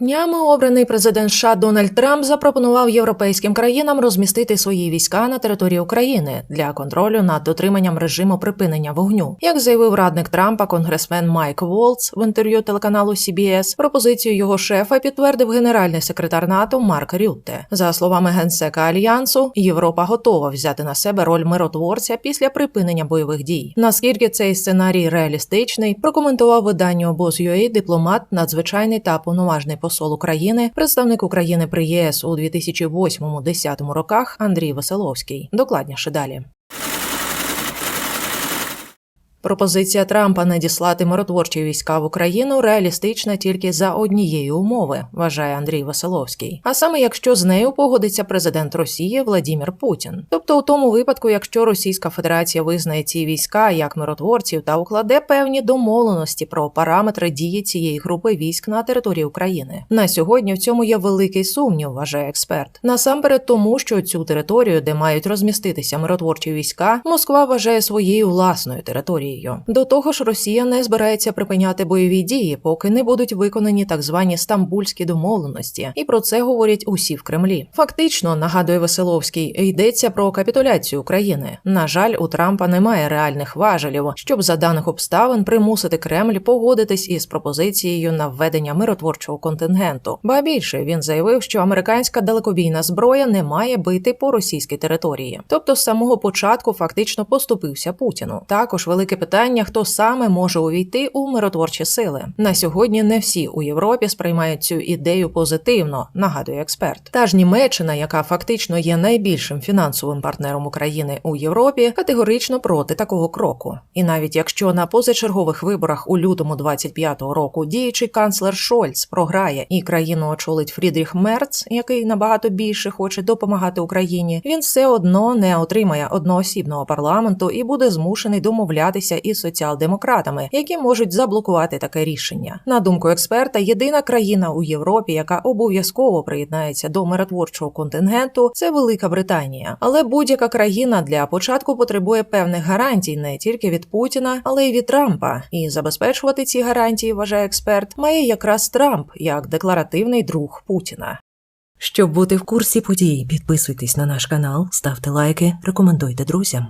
Днями обраний президент США Дональд Трамп запропонував європейським країнам розмістити свої війська на території України для контролю над дотриманням режиму припинення вогню. Як заявив радник Трампа, конгресмен Майк Волц в інтерв'ю телеканалу CBS, пропозицію його шефа підтвердив генеральний секретар НАТО Марк Рютте. За словами генсека альянсу, Європа готова взяти на себе роль миротворця після припинення бойових дій. Наскільки цей сценарій реалістичний, прокоментував виданню Обоз.UA дипломат, надзвичайний та повноважний посол України, представник України при ЄС у 2008-2010 роках Андрій Веселовський. Докладніше далі. Пропозиція Трампа надіслати миротворчі війська в Україну реалістична тільки за однієї умови, вважає Андрій Василовський. А саме якщо з нею погодиться президент Росії Владімір Путін. Тобто, у тому випадку, якщо Російська Федерація визнає ці війська як миротворців та укладе певні домовленості про параметри дії цієї групи військ на території України. На сьогодні в цьому є великий сумнів, вважає експерт. Насамперед, тому що цю територію, де мають розміститися миротворчі війська, Москва вважає своєю власною територією. До того ж, Росія не збирається припиняти бойові дії, поки не будуть виконані так звані стамбульські домовленості, і про це говорять усі в Кремлі. Фактично, нагадує Веселовський, йдеться про капітуляцію України. На жаль, у Трампа немає реальних важелів, щоб за даних обставин примусити Кремль погодитись із пропозицією на введення миротворчого контингенту. Ба більше він заявив, що американська далекобійна зброя не має бити по російській території, тобто з самого початку фактично поступився Путіну. Також велике питання, хто саме може увійти у миротворчі сили. На сьогодні не всі у Європі сприймають цю ідею позитивно, нагадує експерт. Та ж Німеччина, яка фактично є найбільшим фінансовим партнером України у Європі, категорично проти такого кроку. І навіть якщо на позачергових виборах у лютому 25-го року діючий канцлер Шольц програє і країну очолить Фрідріх Мерц, який набагато більше хоче допомагати Україні, він все одно не отримає одноосібного парламенту і буде змушений домовлятися із соціал-демократами, які можуть заблокувати таке рішення. На думку експерта, єдина країна у Європі, яка обов'язково приєднається до миротворчого контингенту, це Велика Британія. Але будь-яка країна для початку потребує певних гарантій не тільки від Путіна, але й від Трампа. І забезпечувати ці гарантії, вважає експерт, має якраз Трамп як декларативний друг Путіна. Щоб бути в курсі подій, підписуйтесь на наш канал, ставте лайки, рекомендуйте друзям.